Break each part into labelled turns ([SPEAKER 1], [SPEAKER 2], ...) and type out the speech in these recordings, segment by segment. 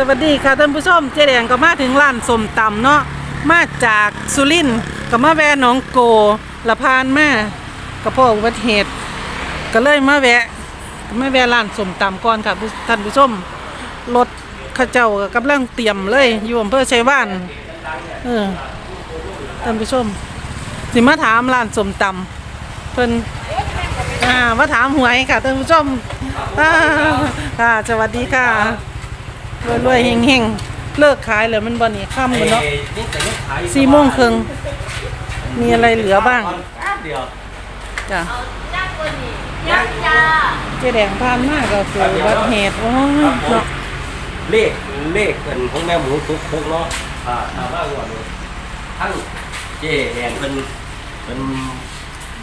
[SPEAKER 1] สวัสดีค่ะท่านผู้ชมเจ๊แดงก็มาถึงร้านสมตำเนาะมาจากสุรินทร์ก็มาแวะหนองโกละพานมากระเพาะอุบัติเหตุ ก็เลยมาแวะมาแวะร้านสมตำก่อนค่ะท่านผู้ชมรถข้าเจ้าก็กำลังเตรียมเลยอยู่อำเภอชัยว่านเออท่านผู้ชมสิมาถามร้านสมตำเพิ่นอ่ามาถามหวยค่ะท่านผู้ชมอ่าค่ะสวัสดีค่ะ รวยรวยๆเฮงเฮงๆ เลิกขายเลยมันบ่นี่ค่ำกันเนาะสี่โมงครึ่งมีอะไรเหลือบ้าง
[SPEAKER 2] เดียว
[SPEAKER 1] จ้ะ
[SPEAKER 3] จ้างคนนี้ยังจ้า
[SPEAKER 1] เจ๊แดงผ่านมากก็คืออุบัติเหตุโอ้ยเนาะ
[SPEAKER 2] เลขเลขเป็นของแม่หมูทุกพกเนาะอ่าถามว่าก่อนเลยทั้งเจ๊แดงเป็นเป็น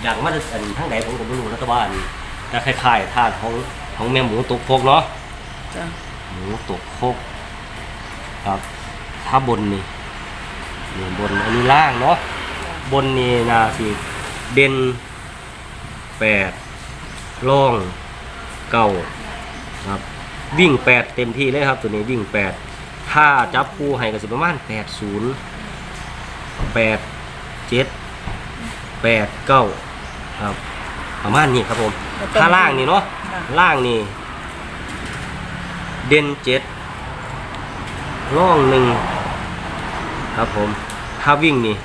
[SPEAKER 2] อย่างมาตรฐานทั้งไหนผมก็ไม่รู้รัฐบาลแต่คล้ายๆทานของของแม่หมูตุกพกเนาะ
[SPEAKER 1] จ้ะ
[SPEAKER 2] หมูตุกพกครับ ถ้าบนนี่นี่บนอันนี้ล่างเนาะบนนี่นาสิเด่นแปดล่องเก้าครับ วิ่งแปดเต็มที่เลยครับ ตัวนี้วิ่งแปดถ้าจับคู่ให้ก็สิประมาณแปดศูนย์แปดเจ็ดแปดเก้าครับ ประมาณนี้ครับผม ถ้าล่างนี่เนาะ
[SPEAKER 1] ค่ะ
[SPEAKER 2] ล่างนี่ เด่นเจ็ดล่องหนึ่งครับผมถ้าวิ่งนี่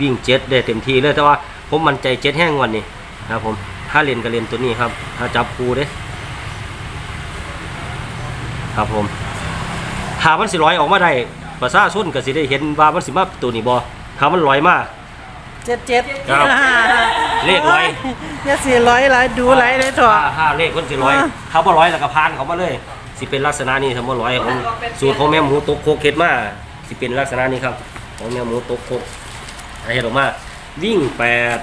[SPEAKER 2] วิ่งเจ็ดได้เต็มที่เลยแต่ว่าผมมั่นใจเจ็ดแห้งวันนี้ครับผมถ้าเล่นก็เล่นตัวนี้ครับ ถ้าจับคู่เด้ครับผมถ้ามันสิลอยออกมาได้ประชาชนก็สิได้เห็นว่ามันสิมาตัวนี้บ่ถ้ามันลอยมา
[SPEAKER 1] เจ็ดเจ็ด
[SPEAKER 2] ครับ เลขร้อย
[SPEAKER 1] อย่าสี่ร้อยหลายดูหลายเลยเถ
[SPEAKER 2] ถ้า
[SPEAKER 1] อะ
[SPEAKER 2] ถ้าเลขมันสิลอย
[SPEAKER 1] อ่า
[SPEAKER 2] ถ้าบ่ลอยแล้วก็พานเขามาเลย สิเป็นลักษณะนี้ถ้าบ่ลอยของสูตรของแม่หมูตกโคกเฮ็ดมาสิเป็นลักษณะนี้ครับของแม่หมูตกโคกให้เฮ็ดออกมาวิ่งแปด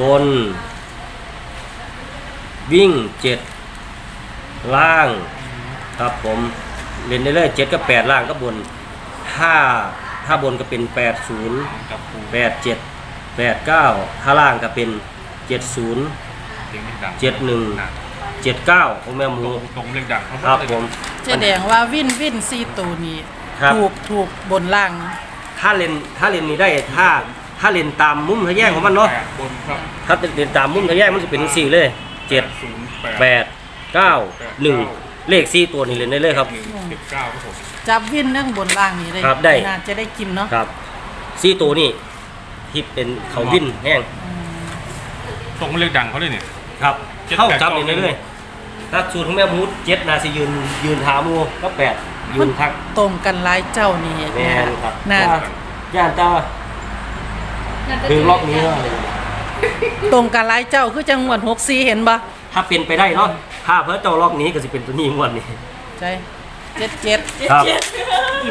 [SPEAKER 2] บน วิ่งเจ็ดล่างครับผมเล่นได้เลยเจ็ดกับแปดล่างก็บนถ้าถ้าบนก็เป็นแปดศูนย์แปดเจ็ด แปดเก้าถ้าล่างก็เป็นเจ็ดศูนย์
[SPEAKER 4] เสียงดัง
[SPEAKER 2] เจ็ดหนึ่งเจ็ดเก้าของแม่หมู
[SPEAKER 4] ตรงเรื่องดัง
[SPEAKER 2] ครับผม
[SPEAKER 1] เจ๊แดงว่าวินวินซีตูนี้
[SPEAKER 2] ครับ
[SPEAKER 1] ถูกถูกบนล่าง
[SPEAKER 2] ถ้าเล่นถ้าเล่นนี้ได้ถ้าถ้าเล่นตามมุมทะแยกของมันเนาะ
[SPEAKER 4] บนครับ
[SPEAKER 2] ถ้าเล่นตามมุมทะแยกมันจะเป็นสี่เลยเจ็ด
[SPEAKER 4] ศูนย์
[SPEAKER 2] แปดเก้าหนึ่งเลขสี่ตัวนี้เล่นได้เลยครับ
[SPEAKER 4] หนึ่งเจ็ดเก้าครับผม
[SPEAKER 1] จับวินเรื่องบนล่างนี้เลย
[SPEAKER 2] ครับได้
[SPEAKER 1] น่าจะได้กินเนาะ
[SPEAKER 2] ครับสี่ตัวนี้ ที่เป็นเขาวินแห้ง
[SPEAKER 4] ตรงเรื่องดังเขาเลยเนี่ย
[SPEAKER 2] ครับ
[SPEAKER 4] เจ็ด
[SPEAKER 2] เข้า
[SPEAKER 4] แปด
[SPEAKER 2] จับ
[SPEAKER 4] เก้า
[SPEAKER 2] เล่นได้เลยถ้าสูตรของแม่หมูเจ็ดนาสิยืนยืนถามูก็แปดยืนทัก
[SPEAKER 1] ตรงกันหลายเจ้านี่
[SPEAKER 2] แม่นครับ
[SPEAKER 1] น่า
[SPEAKER 2] ว่าย่านตาคือรอบนี้ว่า
[SPEAKER 1] ตรงกันหลายเจ้าคือจังหวัดหกซีเห็นปะ
[SPEAKER 2] ถ้าเป็นไปได้เนาะถ้าเพิ่นเจ้ารอบนี้ก็สิเป็นตัวนี้งวดนี้
[SPEAKER 1] ใช่เจ็ดเจ็ด
[SPEAKER 2] ครับ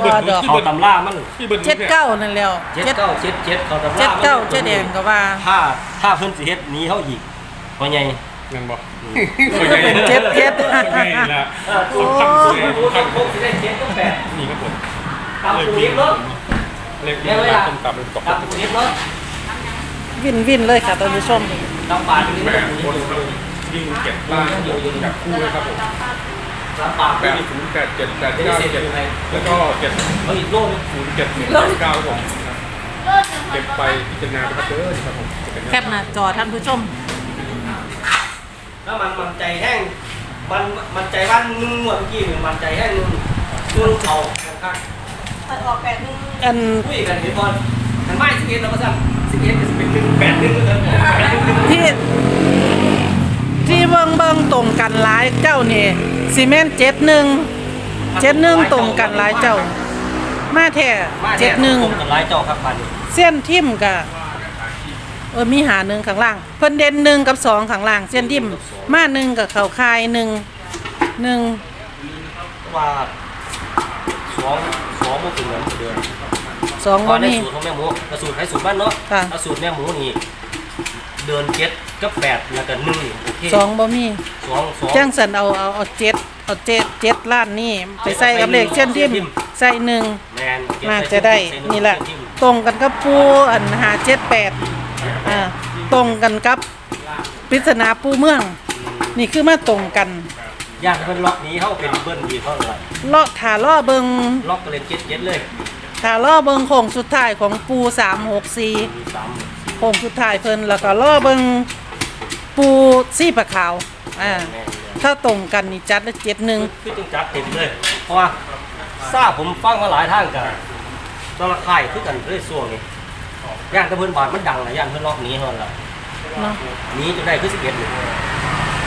[SPEAKER 1] ว่าดอก
[SPEAKER 2] เขาตำรามัน
[SPEAKER 4] ที่เบิ้ล
[SPEAKER 1] เจ็ดเก้านั่นแล้ว
[SPEAKER 2] เจ็ดเก้าเจ็ดเจ็ดเขาตำรา
[SPEAKER 1] เจ็ดเก้า
[SPEAKER 2] มัน
[SPEAKER 1] เจ็ดแดงก็ว่า
[SPEAKER 2] ถ้าถ้าเพิ่นสิเฮ็ดหนี้เขาอีกว่าไง
[SPEAKER 4] ยังบอก
[SPEAKER 1] เจ็ดเจ็ด
[SPEAKER 4] ไงละคนขับสวยคนขับ
[SPEAKER 2] สิได้เจ็ดก็แปด
[SPEAKER 4] นี่ครับผม
[SPEAKER 2] ตามสูตรนี้เนาะ
[SPEAKER 4] เล็กนี่ต้มตับเป็นตก
[SPEAKER 2] ตามสูตรนี้เนาะ
[SPEAKER 1] วินวินเลยค่ะท่านผู้ชม
[SPEAKER 2] ตามปากนี้
[SPEAKER 4] แป
[SPEAKER 2] เนาะ
[SPEAKER 4] ดบนครับยิงเก็บล่างแบบคู่เลยครับผม
[SPEAKER 2] ตามปาก
[SPEAKER 4] แป
[SPEAKER 2] นี้
[SPEAKER 4] ดศูนย์แปดเจ็ดแปด
[SPEAKER 2] ไม่ได้
[SPEAKER 4] เก้า
[SPEAKER 2] เสีย
[SPEAKER 4] เจ็ด
[SPEAKER 2] ยังไง
[SPEAKER 4] แล้วก็เจ็ด
[SPEAKER 2] เอาอีกโลนึง
[SPEAKER 4] ศูนย์เจ็ดหนึ่งเก้าครับผมเก็บไปพิจารณาไปครับเด้อครับผม
[SPEAKER 1] แคปหน้าจอท่านผู้ชม
[SPEAKER 2] แล้วมันมันใจแห้ง มันมันใจบ้านนึงงวดเมื่อกี้นี่มันใจแห้งนึงนึงเขาข้าง
[SPEAKER 3] ออกแปดหนึ่ง
[SPEAKER 1] อัน
[SPEAKER 2] คุยกันเห็นบอลมันไม่สิบเอ็ดเราก็สั่งสิบเอ็ดจะเป็นหนึ่งแปดหนึ่งก็เถอะแปดหนึ่งหนึ่ง
[SPEAKER 1] ที่ที่เบิ่งเบิ่งตรงกันหลายเจ้านี่ ซีเมนเจ็ดหนึ่งเจ็ดหนึ่งตรงกันหลายเจ้า มาแท้
[SPEAKER 2] มา
[SPEAKER 1] เจ็ดหนึ่ง
[SPEAKER 2] ตรงกันหลายเจ้าครับพันนี้
[SPEAKER 1] เส้นทิมกับเออมีหาหนึ่งข้างล่าง เพิ่นเด่นหนึ่งกับสองข้างล่าง เส้นทิมมาหนึ่งกับเข่าคายหนึ่งหนึ่ง
[SPEAKER 2] ว่าสองสองมันถึงเหมือนเดิม
[SPEAKER 1] สอง
[SPEAKER 2] ต
[SPEAKER 1] บ่
[SPEAKER 2] อนใน
[SPEAKER 1] มี
[SPEAKER 2] สูตรของแม่หมูกระสูตรให้สูตรบ้านเนาะ
[SPEAKER 1] ค่ะ
[SPEAKER 2] กระสูตรแม่หมูนี่เดินเจ็ดกับแปดแล้วก็หนึ่งโอเค
[SPEAKER 1] สองบ่มี
[SPEAKER 2] สองสอง
[SPEAKER 1] จ้างสันเอาเอาเอาเจ็ดเอาเจ็ดเจ็ดล้านนี่ไปใส่กับเลขเส้นทิมใส่หนึ่ง
[SPEAKER 2] แมนเจ็
[SPEAKER 1] น่า
[SPEAKER 2] ใส่
[SPEAKER 1] จะได้
[SPEAKER 2] ใส่ง
[SPEAKER 1] นี่แหละ
[SPEAKER 2] ใส่ง
[SPEAKER 1] ตรงกันกับปูอันหาเจ็ดแปดอ่าตรงกันกับปริศนาปูเมือง นี่คือมาตรงกัน
[SPEAKER 2] ย่างเพิ่นล็อกนี้เขาเป็นเบิ้ลดีเท่าไหร่
[SPEAKER 1] เลาะถาล่อเบิง
[SPEAKER 2] ล็อกก็เลยเจ็ดเจ็ดเลย
[SPEAKER 1] ถาล่อเบิงโค้งสุดท้ายของปูสามหกสี่
[SPEAKER 2] มีสาม
[SPEAKER 1] โค้งสุดท้ายเพิ่นแล้วก็ล่อเบิงปูซี่ปลาขาวอ่า
[SPEAKER 2] แม่นเลย
[SPEAKER 1] ถ้าตรงกันนี่จัดละเจ็ดหนึ่ง
[SPEAKER 2] คือจึงจัดเต็มเลย เพราะว่าทราบผมฟังมาหลายทางกันตอนละค่ายคือกันเรื่อยส่วงนี่ย่างแตะเพิ่นบาดมันดังนะย่างเพิ่นล็อกหนี้เท่านั้นล่ะ
[SPEAKER 1] เนาะ
[SPEAKER 2] หนี้จนได้คือสิบเอ็ดอยู่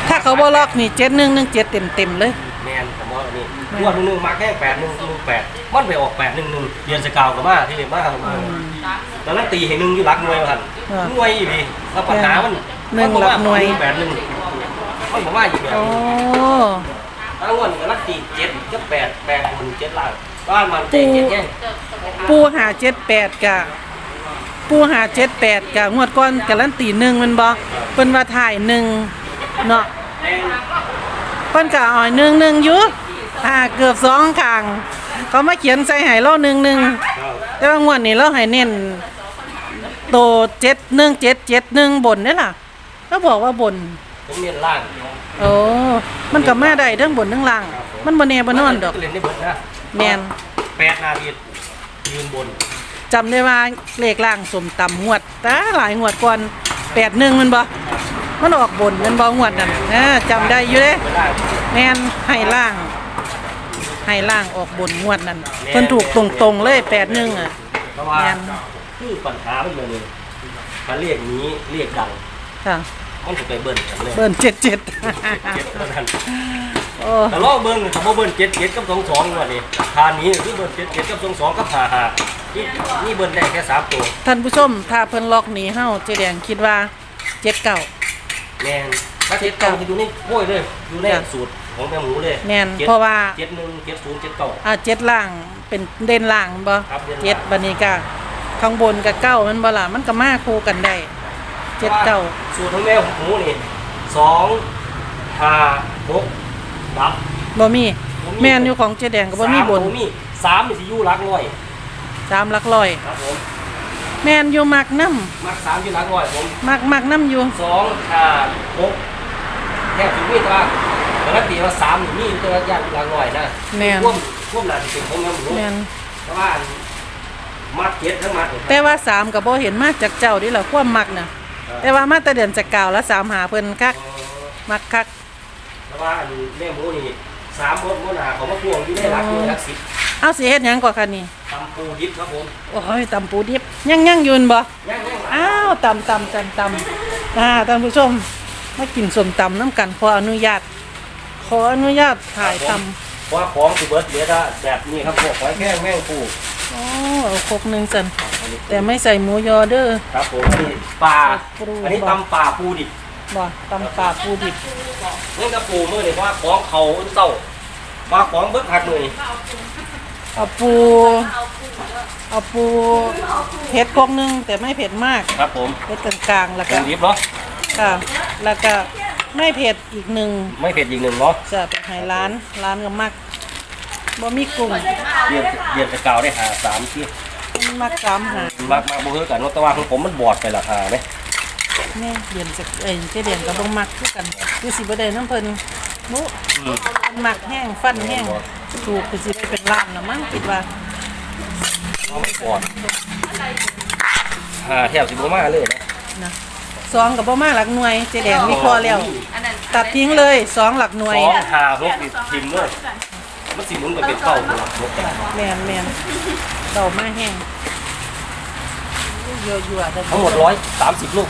[SPEAKER 1] ถ้าเขาบ่ล็อกนี่เจ็ดหนึ่งหนึ่งเจ็ดเต็มเต็มๆเลย
[SPEAKER 2] แม่นแต่ว่า อันนี้งวดหนึ่งมาแค่แปดหนึ่งหนึ่งแปดมันไปออกแปดหนึ่งหนึ่งเดือนสกาวกับมาที่มาตอนนั้นตีให้หนึ่งอยู่หลักหน่วยพัน
[SPEAKER 1] อ่า
[SPEAKER 2] หน่วยอีกดีแล้วปัญหามัน
[SPEAKER 1] หนึ่งหลักหน่วย
[SPEAKER 2] แปดหนึ่งมันบอกว่าอีกแบบ
[SPEAKER 1] โอ้
[SPEAKER 2] ทั้งวันก็นักตีเจ็ดก็แปดแปดคนเจ็ดล่างบ้านมันเจ็ดเจ็ดแย่ง
[SPEAKER 1] ปูหาเจ็ดแปดกะปูหาเจ็ดแปดกะงวดก้อนกะลันตีหนึ่งแมันบ่เพิ่นว่าถ่ายหนึ่งเนาะเพิ่นกะอ่อยหนึ่งหนึ่งอยู่ อ่าเกือบสองข้าง เขามาเขียนใส่ให้เราหนึ่งหนึ่งแต่ว่างวดนี้เราให้เน้นโตเจ็ดหนึ่งเจ็ดเจ็ดหนึ่งบนนี่ล่ะเขาบอกว่าบน
[SPEAKER 2] ผมเรียนล่าง
[SPEAKER 1] โอ้มันก็มาได้ทั้งบนทั้งล่าง มันบ่แน่บ่นอนดอก
[SPEAKER 2] เรียนได้เบิดนะ
[SPEAKER 1] แม่น
[SPEAKER 2] แปดนาทียืนบน
[SPEAKER 1] จำได้ว่าเลขล่างสมตำงวดตาหลายงวดก่อนแปดหนึ่งมันบ่มันออกบนมันบ่งวดนั่นเออจำได้อยู่เด้
[SPEAKER 2] เวลา
[SPEAKER 1] แม่นให้ล่าง ให้ล่างออกบนงวดนั่นเพิ่นถูกตรงๆเลยแปดหนึ่งอะ
[SPEAKER 2] เพราะว่า
[SPEAKER 1] แม่น
[SPEAKER 2] คือปัญหามันเลยเลยถ้าเรียกนี้เรียกดัง
[SPEAKER 1] ค่ะ
[SPEAKER 2] มันจะไปเบิ้ลกันเลย
[SPEAKER 1] เบิ่นเจ็ดเจ็ด
[SPEAKER 2] เจ็ดเท่านั้น
[SPEAKER 1] โอ้
[SPEAKER 2] แต่ลอกเบิ้งคำว่าเบิ้ลเจ็ดเจ็ดกับสองสองวันนี้ทานนี้คือเบิ้ลเจ็ดเจ็ดกับสองสองกับหาหานี่นี่เบิ้ลได้แค่สามตัว
[SPEAKER 1] ท่านผู้ชมถ้าเพิ่นล็อกหนีเฮาเจ๊แดงคิดว่าเจ็ดเก่า
[SPEAKER 2] แมนถ้าเจ็ดเก้าจะอยู่ในโป้ยเลยอยู่ในสูตร ของแม่หมูเลย
[SPEAKER 1] แม่น
[SPEAKER 2] จ็ด
[SPEAKER 1] เพราะว่า
[SPEAKER 2] เจ็ดหนึ่งเจ็ดศูนย์เจ็ดเก้า
[SPEAKER 1] อ่าเจ็ดล่างเป็นเด่นล่างบ่
[SPEAKER 2] ครับเด่นล่าง
[SPEAKER 1] เจ็ดบัดนี้ก็ข้างบนกับเก้ามันบ่ล่ะมันก็มาคู่กันได้เจ็ดเก้า
[SPEAKER 2] สูตรของแม่หมูนี่สองห้าหกดับ
[SPEAKER 1] บ่มี
[SPEAKER 2] บ่มี
[SPEAKER 1] แม่นอยู่ของเจ๊แดงก็บ่มีบน
[SPEAKER 2] สามีสามนี่สิอยู่หลักร้อย
[SPEAKER 1] สามหลักร้อย
[SPEAKER 2] ครับผม
[SPEAKER 1] แม่นอยู่มักน้
[SPEAKER 2] มักสามอยู่หลักร้อยผมำ
[SPEAKER 1] มักมักน้ำอยู่
[SPEAKER 2] สองห้าหกแค่ถึงมีแต่ว่า ปกติว่าสามนี่มีอยู่ตัวอย่างหลักร้อยนะ
[SPEAKER 1] แม่น
[SPEAKER 2] ควบควบหนาสิเป็นของแม่หมู
[SPEAKER 1] แม่น
[SPEAKER 2] แต่ว่าอันมัดเก็ดทั้งมัดเลย
[SPEAKER 1] แต่ว่าสามก็บ่เห็นมาจากเจ้าดิล่ะความมักน่ะแต่ว่ามาแต่เดือนจากเก่าแล้วสามหาเพิ่นคักมักคัก
[SPEAKER 2] แต่ว่าอันแม่หมูนี่สามมดมดหนาของมะพร้าวอยู่ในหลักอยู่ในหลักสิบ
[SPEAKER 1] เอาสิเฮ็ดหยังก่อนคะนี่
[SPEAKER 2] ตำปูดิบครับผม
[SPEAKER 1] โอ้ยตำปูดิบยังยังอยืนบ่
[SPEAKER 2] ย่างย่าง
[SPEAKER 1] อ้าวตำตำตำตำอ่าท่านผู้ชมมากินส้มตำน้ำกันขออนุญาต ขออนุญาตถ่ายตำ
[SPEAKER 2] เพราะว่าของสิเบิร์ดเหลือถ้าแบบนี้ครับพวกหอยแข้งแมงปู
[SPEAKER 1] อ๋อเอาครกหนึ่งสันแต่ไม่ใส่หมูยอเด้อ
[SPEAKER 2] ครับผมอันนี้ปลา
[SPEAKER 1] ปู
[SPEAKER 2] อันนี้ตำปลาปูดิบ
[SPEAKER 1] บ่ตำปลาปูดิบ
[SPEAKER 2] นี่กระปูมือนี่เพราะว่าของเขาอุ่นเต้าปลาของเบิร์ดหักมือนี่
[SPEAKER 1] เอาปู เอาปูเผ็ดครกหนึ่งแต่ไม่เผ็ดมาก
[SPEAKER 2] ครับผม
[SPEAKER 1] เผ็ดกลางๆแล้ว
[SPEAKER 2] ปู
[SPEAKER 1] ก็
[SPEAKER 2] ดิบเนาะ
[SPEAKER 1] ค่ะแล้วก็ ไม่เผ็ดอีกหนึ่ง
[SPEAKER 2] ไม่เผ็ดอีกหนึ่งเนาะ
[SPEAKER 1] จะไปให้ร้านร้านก็มักบ่มีกุ้ง
[SPEAKER 2] เรียนเรียนกระเกาวได้หาสามที่
[SPEAKER 1] มันมักสามหา
[SPEAKER 2] มากมาบูเฮอกันเนาะแต่ว่าของผมมันบอดไปราคาไหม
[SPEAKER 1] แม่เรียนจากเอ้ยเจเรียนก็บ่มักคือกันคือสิบ่ได้น้ำเพิ่นนุมันมักแห้งฟันแห้งถูกคือสิได้เป็นล้านละมั้งคิดว่า
[SPEAKER 2] เอามันบอดหาแถวสิบมาเลยนะ
[SPEAKER 1] นะ สองกับบ่มาหลักหน่วยเจแดงวิเคราะห์แล้วตัดทิ้งเลยสองหลักหน่วย
[SPEAKER 2] สองหาหกนี่ทิมเลยมันสิหมุนไปเป็นเก้าหลักหก
[SPEAKER 1] แมนแมนเดามาแห้งเยอะอยู่อะ
[SPEAKER 2] ทั้งหมดร้อยสามสิบลูก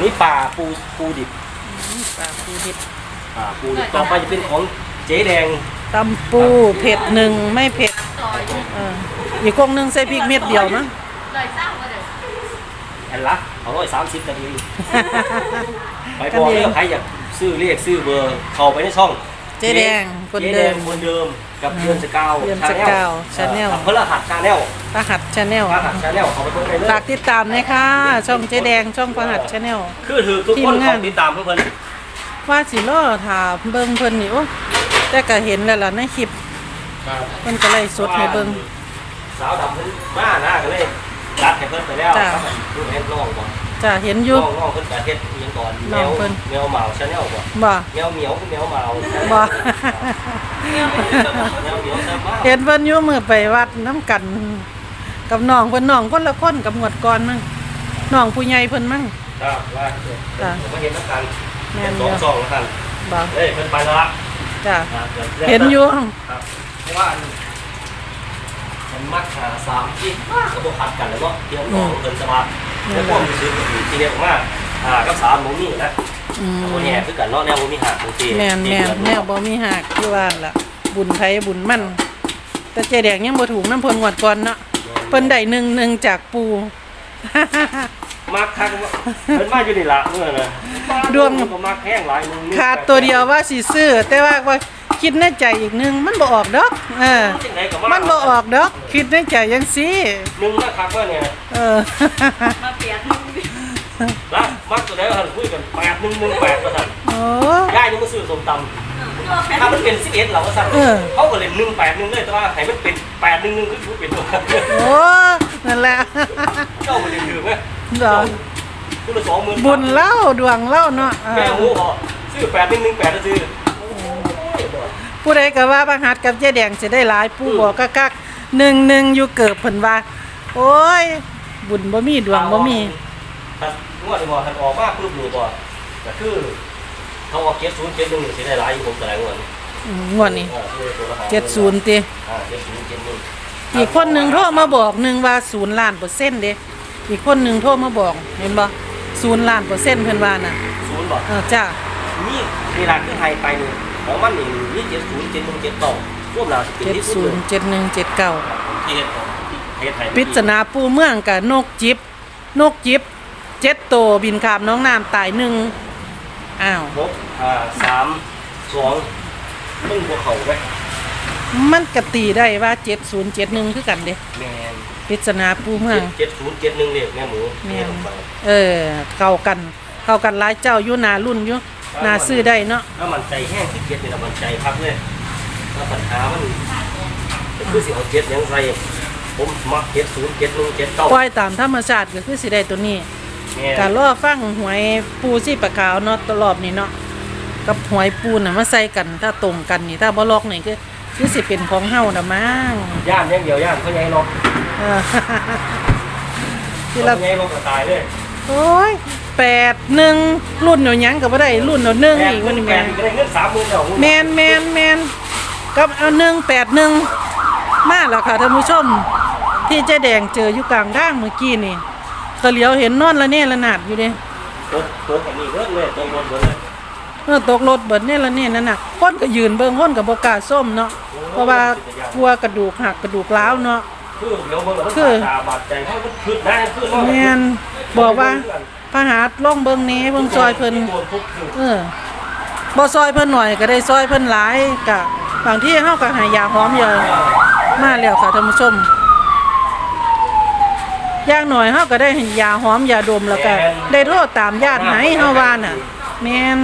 [SPEAKER 2] นี่ปลาปูปูดิบ
[SPEAKER 1] ปลาปูดิบ
[SPEAKER 2] ปลาปูดิบต่อไปจะเป็นของเจ๊แดง
[SPEAKER 1] ตำปูเผ็ดหนึ่งไม่เผ็ดเอออีกกงหนึ่งใส่พริกเม็ดเดียวนะ
[SPEAKER 3] เลยสร้างมาเดี๋ยว
[SPEAKER 2] อั นละเอาร้อยสามสิบนาทีไปบอกเลยว่าใครอยากซื้อเรียกซื้อเบอร์เข้าไปในช่อง
[SPEAKER 1] เจ๊แดงคน
[SPEAKER 2] เจ๊แด
[SPEAKER 1] เดิ
[SPEAKER 2] ง
[SPEAKER 1] ม
[SPEAKER 2] คนเดิมกับเดือนสกาว
[SPEAKER 1] เดือนสกาว Channel
[SPEAKER 2] เพื่อรหัสชาแนล
[SPEAKER 1] พระหัตชาแนล
[SPEAKER 2] รหัสชาแนลเขาไปเพิ่มไปเลย
[SPEAKER 1] ฝากติดตามนะคะ ช่องเจ๊แดงช่องพระหัตชาแนล
[SPEAKER 2] คือถือทุกคน
[SPEAKER 1] ทีมงาน
[SPEAKER 2] ของติดตามเพื่อน
[SPEAKER 1] ว่าสิล่อถาเบิ่งเพิ่นนี่โอ้แต่ก็เห็นแล้วล่ะในคลิปเพิ่นก็เลยสดให้เบิ่ง
[SPEAKER 2] สาวดำเพิ่นมาหน้ากันเลย จัดให้เพิ่นไปแล้ว
[SPEAKER 1] จ้ะ
[SPEAKER 2] ครับดูแอนลองก่อน
[SPEAKER 1] จ้ะเห็นอยู่
[SPEAKER 2] น้องน้องเพิ่นก็เฮ็ดอิหยังก่อนแม
[SPEAKER 1] น้อง
[SPEAKER 2] ว
[SPEAKER 1] เพิ่น
[SPEAKER 2] แมวเหมาชาแนลบ่
[SPEAKER 1] บ่
[SPEAKER 2] แมวเหมียวคือแมวเหมา
[SPEAKER 1] บ่
[SPEAKER 2] แมวเหมียวซะมา
[SPEAKER 1] เห็นเพิ่นอยู่มื้อไปวัดน้ำกัน กับน้องเพิ่นน้องคนละคนกับหมวดก่อนมั้งน้องผู้ใหญ่เพิ่นมั้ง
[SPEAKER 2] ครับว่า
[SPEAKER 1] จ้ะ
[SPEAKER 2] ผมมาเห็นแล้วกัน
[SPEAKER 1] แม่น
[SPEAKER 2] ส
[SPEAKER 1] อยู่
[SPEAKER 2] องสองแล้วกัน
[SPEAKER 1] บ่
[SPEAKER 2] เอ้ยเพิ่นไปแล้วละ
[SPEAKER 1] จ้ะ
[SPEAKER 2] ครับดี๋ว
[SPEAKER 1] เห็นอยู่
[SPEAKER 2] ครับเพราะว่าอัน มันมักหาสามที่ก็บ่ขัดกันแล้วเนาะเที่ยวของเพิ่นสบายแล้วพวกมันซื้อก็คือที่เรียกว่าอ่ากับสามหมูนี่นะ
[SPEAKER 1] อืม
[SPEAKER 2] โมแน่คือกันเนาะแนวบ่มีหักบางที
[SPEAKER 1] แม่นแม่นแนวบ่มีหักคือว่าล่ะบุญไผบุญมั่นแต่เจแดงยังบ่ถูกน้ำเพิ่นงวดก่อนเนาะเพิ่นได้หนึ่งหนึ่งจากปู
[SPEAKER 2] มักคักว่าเพิ่นมาอยู่นี่ล่ะเมื่อน่ะ
[SPEAKER 1] ดวง
[SPEAKER 2] ก็มักแห้งหลายหนึง
[SPEAKER 1] ขาดตัวเดียวว่าสิซื้อแต่ว่าว่า คิดในใจอีกหนึงมันบ่ออกดอกเออ
[SPEAKER 2] จังไดก็
[SPEAKER 1] มันบ่ออกดอก คิดในใจจังซี่
[SPEAKER 2] หนึงมาคักว่าเนี่ย
[SPEAKER 1] เออ
[SPEAKER 3] มาเปลี่ยน
[SPEAKER 2] ละมักตัวใดว่าท่านคุยกัน8 1 1 8ว่าท่าน
[SPEAKER 1] โอ้
[SPEAKER 2] ยายนี่มาซื้อส้มตำถ้ามันเป็น11เราก็สั่ง
[SPEAKER 1] เออ
[SPEAKER 2] เขาก็เล่น1 8 1เลยแต่ว่าให้มันเป็น8 1 1คือพูดเป็นตัว
[SPEAKER 1] โอ้นั่นแหละ
[SPEAKER 2] เจ้าบ่ได้ถือไหม
[SPEAKER 1] ดอก
[SPEAKER 2] คุณละ20,000
[SPEAKER 1] บุญเล่าดวงเล่าเนาะเอ
[SPEAKER 2] แม่
[SPEAKER 1] อ
[SPEAKER 2] หูพอซื้อ8 1 1 8แล้วซื้อโอ้ยบ่
[SPEAKER 1] ผู้ใดก็ว่าบางหัดกับเจ๊แดงสิได้หลายผู้บอกกักๆหนึ่งหนึ่งอยู่เกิบเพิ่นว่า โอ้ย บุญบ่มีดวงบ่มี
[SPEAKER 2] ถ้างวดนี้บ่ท่านออกมาปุ๊บนี่บ่ก็คือเขาออกเก็บ0 7 1สิได้หลายอยู่ผมแต่ละงวด
[SPEAKER 1] อืมงวดนี้
[SPEAKER 2] อ่าซื้อตัวละห้า
[SPEAKER 1] เจ็ดศูนย์ติ
[SPEAKER 2] อ่าเจ็ดศูนย์เจ็ดหนึ่ง
[SPEAKER 1] อีกคนหนึ่งโทรมาบอกหนึ่งว่าศูนย์ล้านเปอร์เซ็นต์เด้อีกคนหนึ่งโทรมาบอกเห็นบ่ศูนย์ล้านเปอร์เซ็นต์เพิ่นว่าน่ะ
[SPEAKER 2] ศูนย์บ่
[SPEAKER 1] เออจ้า
[SPEAKER 2] นี่เวลาขึ้นไทยไปนี่ ของมันนี่นี่เจ็ดศูนย์เจ็ดหนึ่งเจ็ดสองรวมแล้วสิเป็น
[SPEAKER 1] เจ็ด
[SPEAKER 2] ที่สุ
[SPEAKER 1] ศู
[SPEAKER 2] ด
[SPEAKER 1] นย์เจ็ดหนึ่งเจ็ดเก้า
[SPEAKER 2] ที่เฮ็ดของที่เฮ็ดไทย
[SPEAKER 1] ปริศนาปูเมืองกับนกจิบนกจิบเจ็ดโตวบินขามน้องน้ำตายหนึ่งอ้าว
[SPEAKER 2] ลบอ่าสามสองมึงบวกเขาไหม
[SPEAKER 1] มันกตีได้ว่าเจ็ดศูนย์เจ็ดหนึ่งคือกันเด้
[SPEAKER 2] แมน
[SPEAKER 1] ปริศนาปูเมือง
[SPEAKER 2] เจ็ดศูนย์เจ็ดหนึ่งเนี่ยแม่หมู
[SPEAKER 1] แม่น
[SPEAKER 2] ลงไป
[SPEAKER 1] เออเข้ากันเข้ากันหลายเจ้าอยู่หนารุ่นอยู่ห นาซื้อได้เนาะ
[SPEAKER 2] ถ้ามันใจแห้งที่เจ็ดนี่ละมันใจพักเลยถ้าปัญหามันจะคือสิเอาเจ็ดยังใส่ผมมักเจ็ดศูนย์เจ็ดหนึ่งเจ็ดเก้า
[SPEAKER 1] ปล่อยตามธรรมชาติก็คือสิได้ตัวนี้
[SPEAKER 2] แม่น
[SPEAKER 1] การล่อฟังหวยปูซี่ปะขาวเนาะตลอดนี่เนาะกับหวยปูน่ะมาใส่กันถ้าตรงกันนี่ถ้าบ่ลอกนี่คือคือสิเป็นของเฮาน่ะมั้ง
[SPEAKER 2] ย่านอย่างเดียวย่านเขาใหญ่ลง
[SPEAKER 1] เออที่
[SPEAKER 2] เขา
[SPEAKER 1] ละ
[SPEAKER 2] ใหญ่ลงก็ตายเลย
[SPEAKER 1] โอ้ยแปดหนึ่งรุ่นเดี๋ยวหยังก็บ่ได้รุ่นเดี๋ยวหนึ่ง
[SPEAKER 2] แปด
[SPEAKER 1] อีก
[SPEAKER 2] เงิ
[SPEAKER 1] วัน
[SPEAKER 2] น
[SPEAKER 1] นี้
[SPEAKER 2] แป
[SPEAKER 1] แม่
[SPEAKER 2] ดก็ได้เงินสามหมื่นแล้ว
[SPEAKER 1] แมนแมนแมนกับเอาหนึ่งแปดหนึ่งมาแล้วค่ะท่านผู้ชม ที่เจ๊แดงเจออยู่กลางทางเมื่อกี้นี่ก็เหลียวเห็นนอนละเน่ละนาดอยู่เด้
[SPEAKER 2] ตกตกอันนี้เลิกเลยตกหมดเลย
[SPEAKER 1] เออตกรถเบิดเนี่ยละเนี่ยนั่นน่ะคนก็ยืนเบิ่งคนกับบกล้าส้มเนาะเพราะว่ากลัวกระดูกหักกระดูกร้าวเนาะ
[SPEAKER 2] คือเดี๋ยวเบิ่งแล้ว
[SPEAKER 1] คือ
[SPEAKER 2] ตาบาดใจเขามันขึ้นได้ขึ้นว่า
[SPEAKER 1] แม่นบอกว่าพระหาดล่องเบิ่งแหนี้เบิ่งซอยเพิ่น
[SPEAKER 2] โดนทุบคือ
[SPEAKER 1] เออบ่ซอยเพิ่นหน่อยก็ได้ซอยเพิ่นหลายกะบางที่เฮาก็ให้ยาหอมยามาแล้วค่ะท่านผู้ชมอย่างหน่อยเฮาก็ได้ให้ยาหอมยาดมแล้วก็ได้โทรตามญาติให้เฮาว่าน่ะแม่น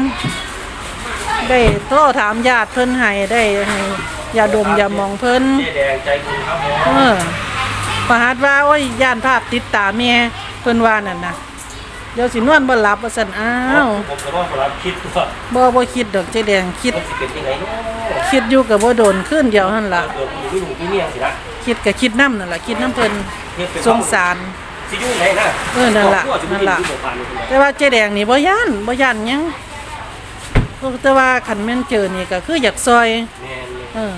[SPEAKER 1] ได้โทรถามญาติเพิ่นให้ได้ให้ยาดมยามองเพิ่น
[SPEAKER 2] เจ๊แดงใจคุณครับผม
[SPEAKER 1] เออ ประหัดว่าโอ้ยย่านภาพติดตาแม่เพิ่นว่านั่นน่ะเดี๋ยวสินอนบ่หลับว่าซั่นอ้าว
[SPEAKER 2] ผมก็ต้องรับคิดว่า
[SPEAKER 1] บ่บ่คิดดอกเจ๊แดงคิด
[SPEAKER 2] มันสิเป็นยังไงเนาะ
[SPEAKER 1] คิดอยู่กับบ่โดนขึ้นเดียวหั่นล่ะ
[SPEAKER 2] เกิดอยู่ที่หนูที่เมียสินะ
[SPEAKER 1] คิดก็คิดนำนั่นล่ะคิดนํเพิ่น
[SPEAKER 2] เฮ็ดเป็น
[SPEAKER 1] สงสาร
[SPEAKER 2] สิอยู่ไหนนะ
[SPEAKER 1] เออนั่นล่ะ
[SPEAKER 2] ครอบครัวสิ
[SPEAKER 1] นั่นล่ะ
[SPEAKER 2] อยู่หมู่บ้านนี่
[SPEAKER 1] แต่ว่าเจ๊แดงนี่บ่ย่านบ่ย่านหยังแต่ว่าคันแม่นเจอนี่ก็คืออยากซอย
[SPEAKER 2] แม่น
[SPEAKER 1] เออ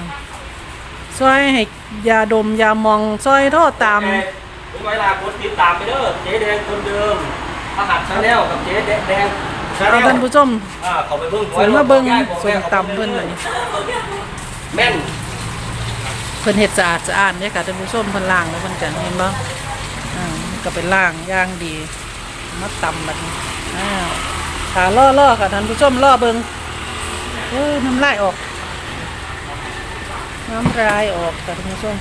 [SPEAKER 1] ซอยให้ ยาดมยามองซอยโทษตาม
[SPEAKER 2] เวลากดติดตามไปเด้อเจ๊แดงคนเดิมพระหัตชาแนลกับเจ๊แดงแดงชาแน
[SPEAKER 1] เอา
[SPEAKER 2] ล
[SPEAKER 1] ท่านผู้ชม
[SPEAKER 2] อ่าเขาไปเบิ่ง
[SPEAKER 1] ฝนมาเบิ่งสมตำเพิ่นบัดนี้
[SPEAKER 2] แม่น
[SPEAKER 1] เพิ่นเฮ็ดสะอาดสะอาดเนี่ยค่ะท่านผู้ชมเพิ่นล้างแล้วเพิ่นกันเห็นบ่อ่าก็เป็นล้างอย่างดีมาตำบัดนี้อ้าวขาล่อๆค่ะท่านผู้ชมล่อเบิ่งเอ้ยน้ำลายออก น้ำลายออกค่ะท่านผู้ชม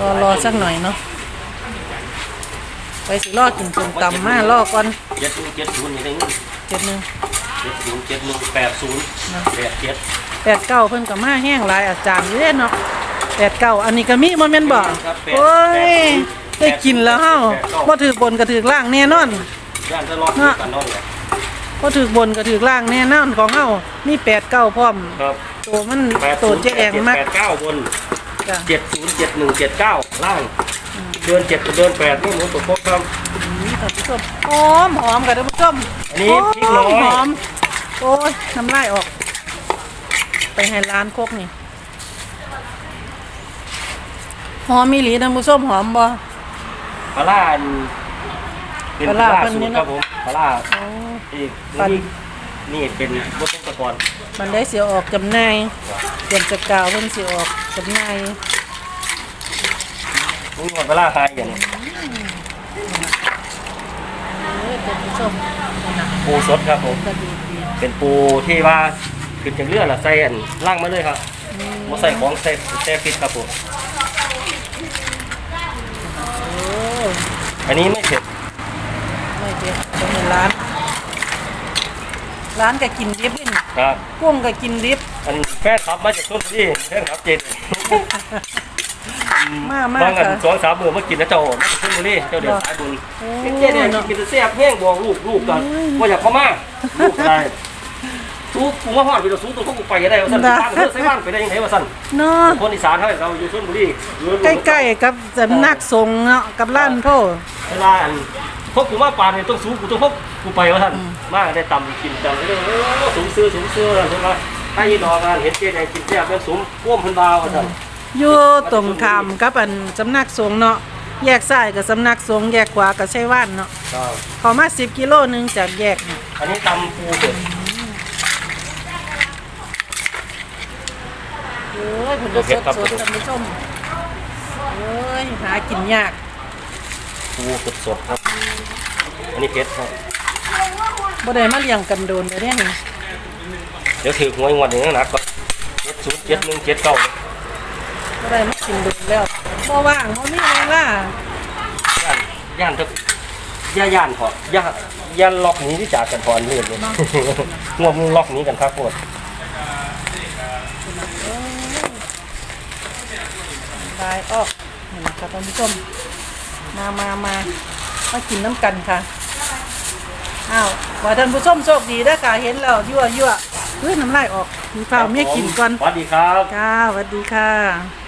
[SPEAKER 1] รอรอสักหน่อยเนาะไปสิรอกินส้มตำมารอก่อน
[SPEAKER 2] เจ็ดศูนย์เจ็ดศูนย์นี่ได้เงิน
[SPEAKER 1] เจ็ดหนึง
[SPEAKER 2] เจ็ดศูนย์เจ็ดหนึ่งแปดศูนย์แปดเจ็ด
[SPEAKER 1] แปดเก้าเพิ่นก็มาแห้งหลายอาจารย์อยู่เด้เนาะแปดเก้าอันนี้ก็มีบ่แม่นบ่
[SPEAKER 2] ครับแปด
[SPEAKER 1] โอ้
[SPEAKER 2] แป
[SPEAKER 1] ย
[SPEAKER 2] ดศูนย์
[SPEAKER 1] ได้กินแล้วเฮาบ่ถือบนก็ถือล่างแน่นอน
[SPEAKER 2] ย่านจะรอดกันเนอนครับ
[SPEAKER 1] บ่ถือบนก็ถือล่างแน่นอนของเฮามี8 9พร้อม
[SPEAKER 2] ครับ
[SPEAKER 1] ตัวมัน
[SPEAKER 2] แปด
[SPEAKER 1] ตั
[SPEAKER 2] ศู
[SPEAKER 1] วน
[SPEAKER 2] ย์
[SPEAKER 1] เจ๊แดงมัก
[SPEAKER 2] แปดเก้าบน
[SPEAKER 1] จ้ะ
[SPEAKER 2] เจ็ดศูนย์เจ็ดหนึ่งเจ็ดเก้าล่าง เดือนเจ็ดกับเดือนแปดนี่หมูตัวครบครับ
[SPEAKER 1] นี่ท่านผู้ชมหอมหอมค่ะท่านผู้ชม
[SPEAKER 2] อันนี้พริกน้อย
[SPEAKER 1] หอมโอ้ยน้ำลายออก ไปให้ร้านโคกนี่หอมมีหลีท่านผู้ชมหอมบ่
[SPEAKER 2] ปลาล่าอันเป็น
[SPEAKER 1] ป
[SPEAKER 2] ป
[SPEAKER 1] ลา
[SPEAKER 2] ลา
[SPEAKER 1] ร้า
[SPEAKER 2] ล่า
[SPEAKER 1] เพิ่น
[SPEAKER 2] สู
[SPEAKER 1] นี่
[SPEAKER 2] ตร
[SPEAKER 1] เนอะ
[SPEAKER 2] ครับผมปลาล่า
[SPEAKER 1] โอ้
[SPEAKER 2] อีก
[SPEAKER 1] ปัน
[SPEAKER 2] นี่นี่เป็นบุตรตะกอน
[SPEAKER 1] มันได้เสียออกจำหน่ายเตรียมจะกล่าวเพิ่นสิออกจำหน่าย
[SPEAKER 2] นี่หมดปลาล่าหายอย่างนี้
[SPEAKER 1] เอ้ยท่านผู้ชมนั่นน่ะ
[SPEAKER 2] ปูสดครับผม
[SPEAKER 1] ก็ดีดี
[SPEAKER 2] เป็นปูที่ว่าขึ้นจากเรือละใส่อันล่างมาเลยครับมาใส่ของใส่แซ่ฟิตครับผม
[SPEAKER 1] โอ้
[SPEAKER 2] อันนี้ไม่เผ็ด
[SPEAKER 1] ไม่เด็ดตรงนี้ร้าน ร้านก็กินดิบนี่
[SPEAKER 2] ครับ
[SPEAKER 1] กุ้งก็กินดิบ
[SPEAKER 2] อันแฟนขับมาจากต้นที่แฟนขับเจ็ด
[SPEAKER 1] มามา
[SPEAKER 2] บางอัน
[SPEAKER 1] ค่ะ
[SPEAKER 2] สองสามมือมากินแล้วเจ้ามาจากต้นบุรีเจ้าเดือดสายบุญ
[SPEAKER 1] โอ้
[SPEAKER 2] เจ๊เนี่ยกินแต่แซ่บแห้งบอกลูกลูกกันว่าอยากเข้ามาลูกอะไรสู้กูมาฮอดไปแล้วสู้ตัวพวกกูไปได้ว่าสั่นบ้านเพื่อใส่บ้านไปได้ยังไงว่าสั่น
[SPEAKER 1] เนาะ
[SPEAKER 2] คนอีสานเฮาเราอยู่ชลบุรีอยู่
[SPEAKER 1] ใกล้ๆกับสำนักสงฆ์เนาะกับร้านโทษ
[SPEAKER 2] เวลาอัน พวกกูมาปานเนี่ยต้องสู้กูต้องพวกกูไปว่าสั่นมาได้ตำกินกันแล้วโอ้สูงซื้อสูงซื้อใช่ไหมถ้ายีนอกันเห็นเจ๊แดงกินแซ่บเป็นสูงพ่วมพันดาวว่าสั่น
[SPEAKER 1] อยู่ตรงข้ามกับอันสำนักสงฆ์เนาะแยกซ้ายกับสำนักสงฆ์แยกขวากับชัยว่านเนาะ
[SPEAKER 2] ครับ
[SPEAKER 1] เขามา10กิโลหนึงจากแยกนี่
[SPEAKER 2] อันนี้ตำปูเผ็ด
[SPEAKER 1] เอ้ยเพิ่นจะสดๆท่านผู้ชมเอ้ยหากินยาก
[SPEAKER 2] ปูสดๆครับ อันนี้เผ็ดครับ
[SPEAKER 1] บ่ได้มาเลี้ยงกันโดนเด้อเนี่ยนี่
[SPEAKER 2] เดี๋ยวถือหวยงวดหนึ่งหนักก่อนเจ็ดศูนย์เจ็ดหนึ่งเจ็ดเก้า
[SPEAKER 1] บ่ได้มากินโดนแล้วบ่ว่างบ่มีเวลา
[SPEAKER 2] ย่านย่านจะย่าย่านพอย่าย่านล็อกหนี้ที่จากกันพรเรื่อยเลยงวงล็อกหนี้กันครับโคตร
[SPEAKER 1] ลายออกนี่นะคะท่านผู้ชมมามามามากินน้ำกันค่ะ อ้าวว่าท่านผู้ชมโชคดีเด้อค่ะเห็นแล้วยั่วยั่วเฮ้ยน้ำลายออกมีข้าวเมียกินก่อน
[SPEAKER 2] สวัสดีครับ
[SPEAKER 1] ค่ะสวัสดีค่ะ